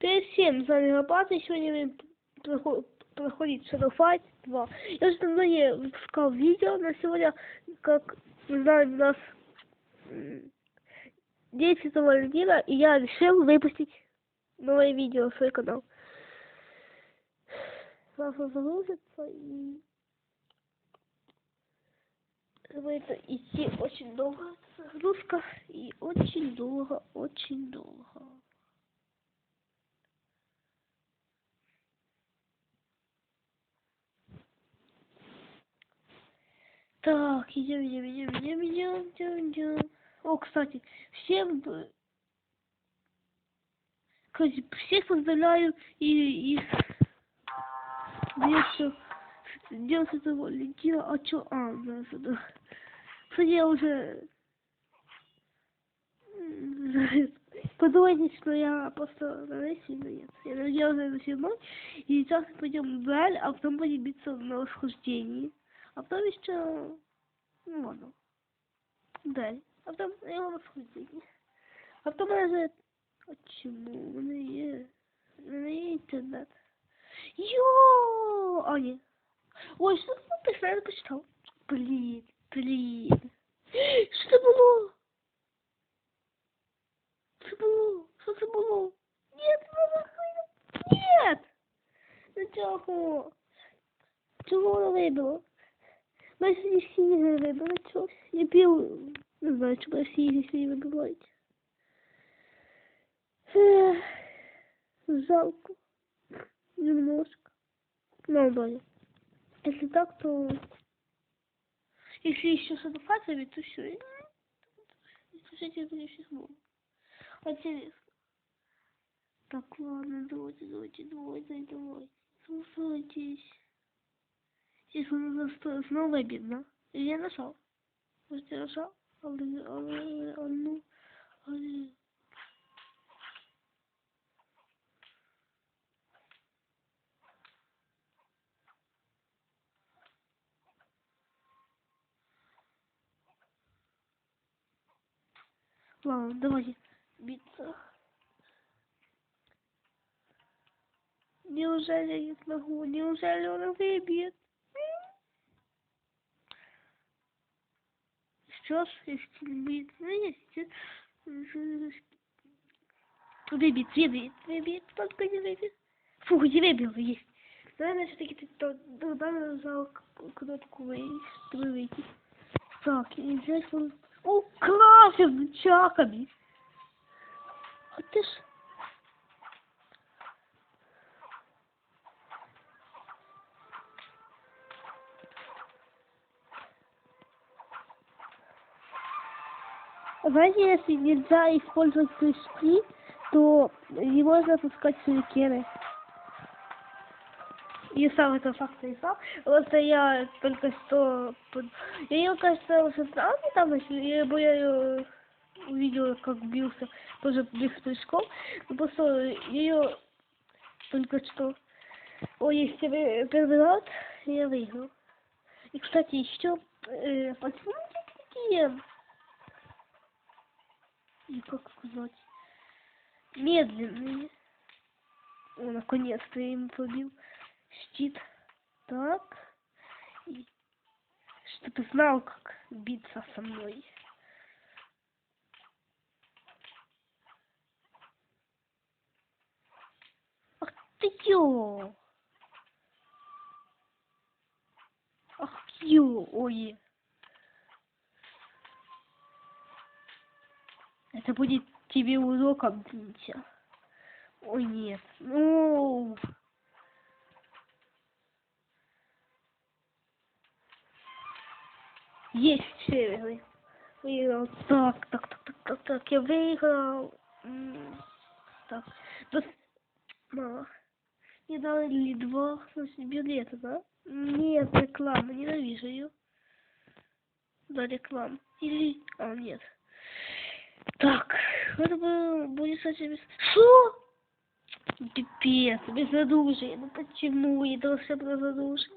Перед всем с вами Лопата, сегодня мы прохо- проходит Shadow Fight 2. Я уже давно не выпускал видео, но сегодня, как вы знаете, у нас м, День Святого Валентина, и я решил выпустить новое видео на свой канал. Сейчас загрузится и будет идти очень долго загрузка и очень долго, очень долго. Так, идем, идем, идем, идем, идем, идем, идем. О, кстати, всем, кстати, всех поздравляю и, и День День Святого Валентина, а чё, а, да, да. Кстати, я уже подумайте, что я просто на рейсе, но нет. Я надеялся на седьмой, и сейчас мы пойдем в Даль, а потом будем биться на восхождении. А потом еще, ладно, Даль. А потом я на восхождении. А потом даже, почему? У меня есть, у меня есть интернет. Йо! А, нет. Ой, что ты там писал? Я почитал. Блин, блин. Що це було? Це було? Що це було? Нет, мама, нет! Ну чого? Чого воно вибило? Ми сьогодні всі ігри вибили, чогось. Я пів, не знаю, чому всі ігри сьогодні вибивають. Ех, Жалко. Немножко. Ну, Доня. Если так, то... Если еще с адвокатами, то все. Слушайте, это не всех могу. Интересно. Так, ладно, давайте, давайте, давайте, давайте. Слушайтесь. Снова обид, да? Или я нашел? Может, я нашел? Ну. Ладно, давайте биться. Неужели я не смогу? Неужели он выбьет? Сейчас, если не будет, ну, если... Выбит, выбит, выбит, только не выбит. Фух, не выбил, есть. Наверное, все-таки ты тогда нажал к- кнопку выйти. Так, и взять он... О, класс, с нычаками. А ты ж... Знаете, если нельзя использовать прыжки, то не можно опускать сюрикены. Я сам это факт не знал. Просто я только что... Я ее, кажется, уже знал недавно, если я, ее увидела, как бился, тоже без прыжков. Но просто ее только что... Ой, если вы первый раз, я выиграл. И, кстати, еще... Э, почему такие... И как сказать? Медленные. О, наконец-то я им побил щит. Так. И чтобы знал, как биться со мной. Ах ты ё! Ах ё, ой. Это будет тебе уроком, Динча. Ой, нет. Ну... Есть выиграли. Выиграл. Так, так, так, так, так, так, я выиграл. Так. Тут мало. Мне дали два, билета, да? Нет, реклама, ненавижу ее. Да, реклама. Или... А, нет. Так, это будет совсем... Что? Пипец, без задушия. Ну почему я должна была задушить?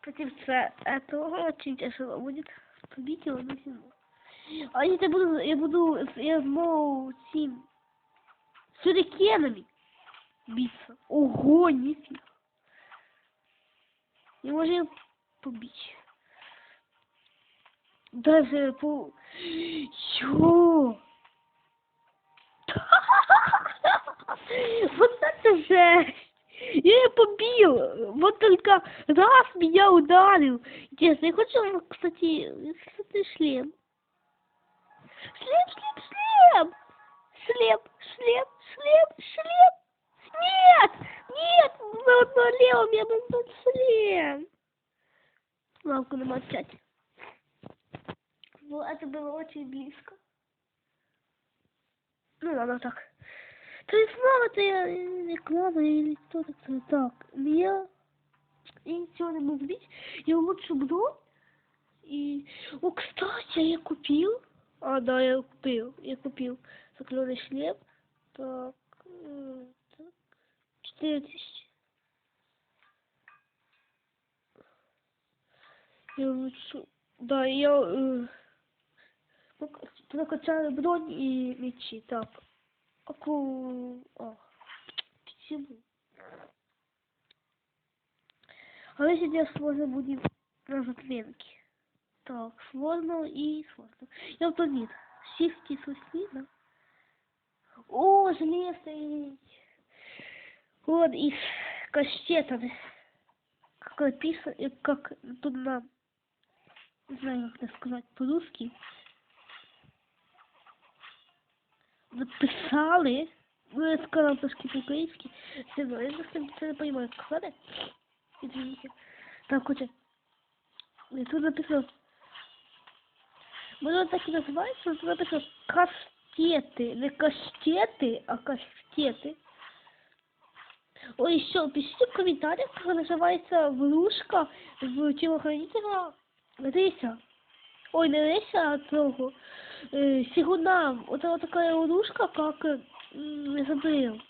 Против ца- этого очень тяжело будет побить его на зиму. А я буду, я буду, я могу сим сюрикенами биться. Ого, нифига. Не можем побить. Даже по... Ё! Вот это жесть! Я ее побил! Вот только раз меня ударил. Интересно, я хочу, кстати, кстати, шлем. Шлем, шлем, шлем! Шлем, шлем, шлем, шлем! Нет! Нет! На одно левом я был шлем! Мамку намолчать. Ну, это было очень близко. Ну ладно, так. То есть снова это реклама или что-то так. Я и не могу сбить. Я лучше бро. И... О, кстати, я купил. А, да, я купил. Я купил закленный шлем. Так, э, так. 4000. Я лучше... Да, я... Э... Прокачали бронь и мечи. Так. Аку... А. Почему? А мы сейчас сложно будет на затменке. Так, сложно и сложно. Я вот нет. Сифти сушли, да? О, железный. Вот из кастета. Как написано, э, как тут нам, не знаю, как это сказать по-русски. Написали, ну я сказал трошки по-українськи, все одно, я просто це не як сказати. Извините. Так, хоча, і тут написано, воно так і називається, тут написано кастети, не кастети, а кастети. Ой, еще пишите в комментариях, как называется врушка в телохранителя Риса. Ой, не Риса, а того. Э. Вот это вот такая врушка, как... э, забыл.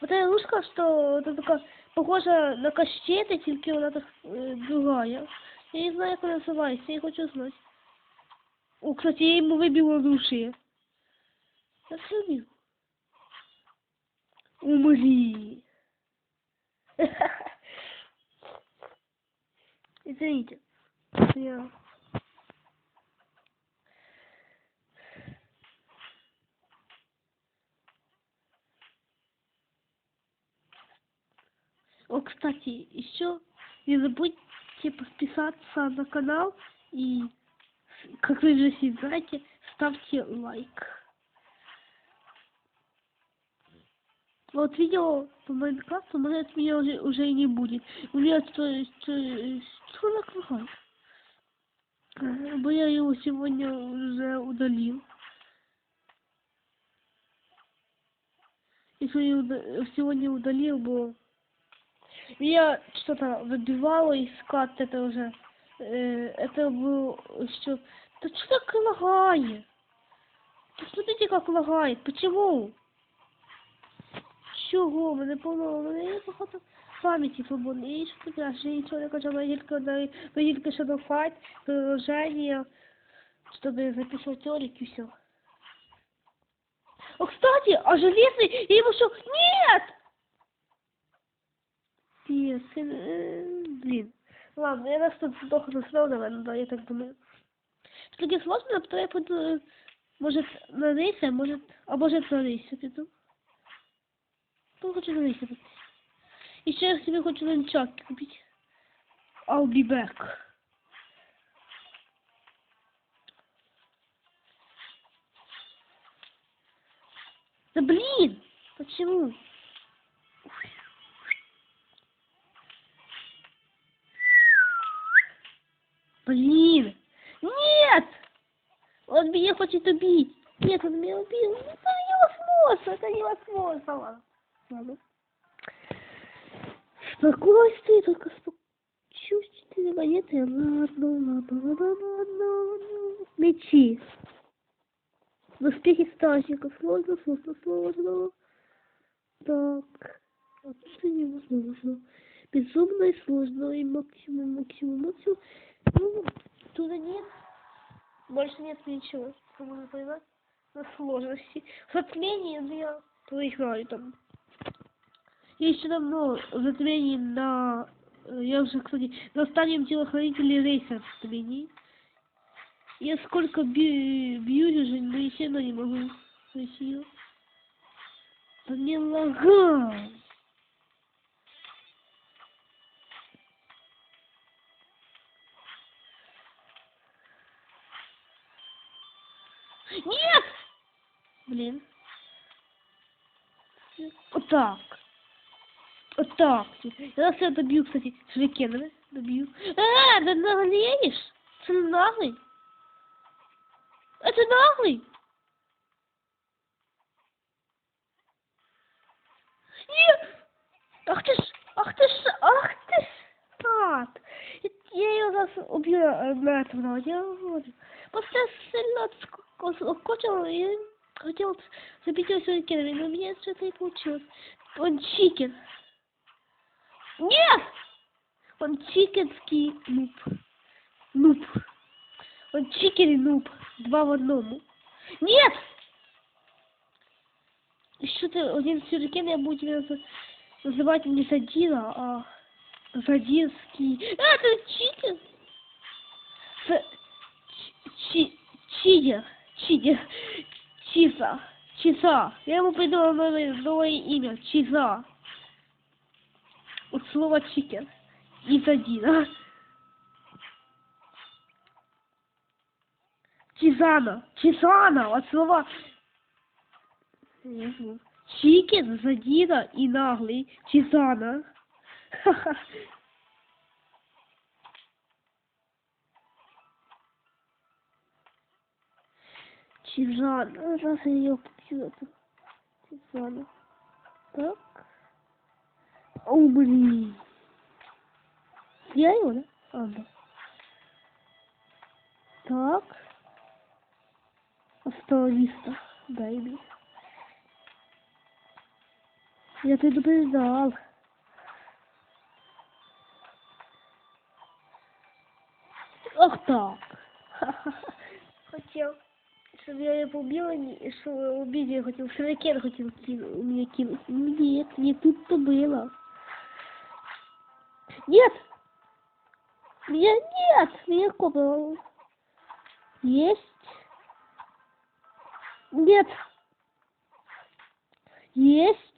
Вот эта врушка, что это такая похожа на кастеты, только она так э, другая. Я не знаю, как она называется, я хочу знать. О, кстати, я ему выбил оружие. Я все. Умри. Извините. Я... О, кстати, еще не забудьте подписаться на канал и, как вы же все знаете, ставьте лайк. Вот видео по Майнкрафту, может, меня уже, уже и не будет. У меня что, что, что накрывает? Бо я его сегодня уже удалил. Если я уда- сегодня удалил, бо меня что-то выбивало из карт, это уже, э, это был что, да что так лагает? Посмотрите, как лагает, почему? Чого? Мене повно, мене є багато пам'яті свободної. І що таке? А ще нічого не кажу, я тільки на я тільки що до файт, приложення, щоб записувати ролик і все. О, кстати, а железный, я ему что? Нет! Пес, э, блин. Ладно, я нас тут плохо засрал, наверное, да, я так думаю. Все-таки сложно, а потом я пойду, э, может, на рейс, а может, а может на рейс иду. Ну, хочу на рейс идти. Еще я себе хочу ланчак купить. I'll be back. Да блин! Почему? Блин! Нет! Он меня хочет убить. Нет, он меня убил. Это невозможно, это невозможно. Ладно. Спокойствие, только спокойствие. Четыре монеты. Ладно, ладно, ладно, ладно, ладно. Мечи. Доспехи стражников. Сложно, сложно, сложно. Так. Что невозможно. Безумно и сложно. И максимум, максимум, максимум. Ну, туда нет. Больше нет ничего. Что можно поймать на сложности. Затмение, ну я проиграю там. Еще давно в затмении на... э, Я уже, кстати, на стадиум телохранителей в затмении. Я сколько бью, бью уже, но еще равно не могу. Россию. Да не Нет! Блин. Вот так. Вот так. Я сейчас добью, кстати, шрикена. Добью. А, да наглеешь? Ты наглый? Это наглый? Нет! Ах ты ж, ах ты ж, ах ты ж, так. Я ее зараз убью э, мертвого, я говорю. Просто я сильно отск- отскочил и хотел забить его своими кенами, но у меня что-то не получилось. Он чикен. Нет! Он чикенский нуб. Нуб. Он чикен и нуб. Два в одному. Нет! Что ты один сюрикен, я буду тебя наз- называть не Задира, а Задирский. А, это читер! С... Чи... Чидер. Чидер. Чиза. Чиза. Я ему придумал новое, новое имя. Чиза. От слова чикен. И Задира. Чизана. Чизана. От слова. Чикен, задира и наглый. Чизана. Ха-ха. Чизана. Сейчас я ее. Чизана. Так. О, блин. Я его, да? А, да. Так. Остановиста. Дай мне. Я предупреждал. Ах так. Хотел, чтобы я ее побила, не- чтобы убить ее хотел. Шракен хотел кину- меня кинуть. Ну, Нет, не тут-то было. Нет! Меня нет! Меня копало. Есть. Нет. Есть.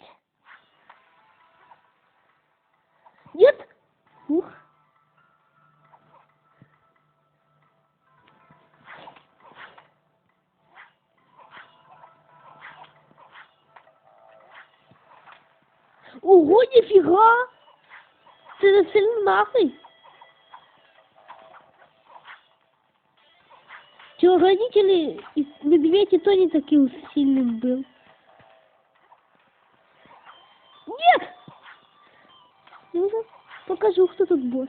Ого, нифига! Ты за сильно нахуй. Чего родители и медведь и то не таким сильным был. Нет! Уже покажу, кто тут босс.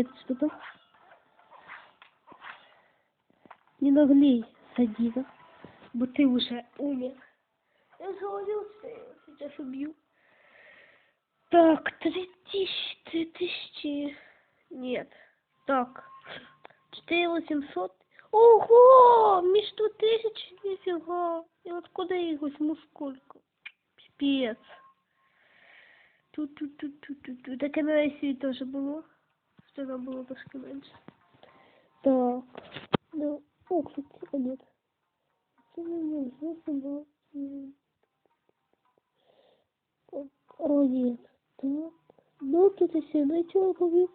Наглеет что-то. Не наглей, садина. Бо ты уже умер. Я же говорил, что я его сейчас убью. Так, три тысячи, три тысячи. Нет. Так. Четыре восемьсот. Ого! Между тысяч, нифига. И откуда я их возьму сколько? Пипец. Тут-тут-тут-тут-тут. Так и на России тоже было. Что там было трошки меньше. Так. Ну, о, кстати, а нет. Це не известно было. М. Так, О, нет. Так. Ну, тут и все начало побил.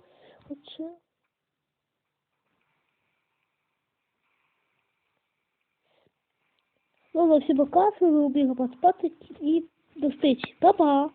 Хоча. Ну, на все пока, с вами Убіга поспати і до встречи. Па-па!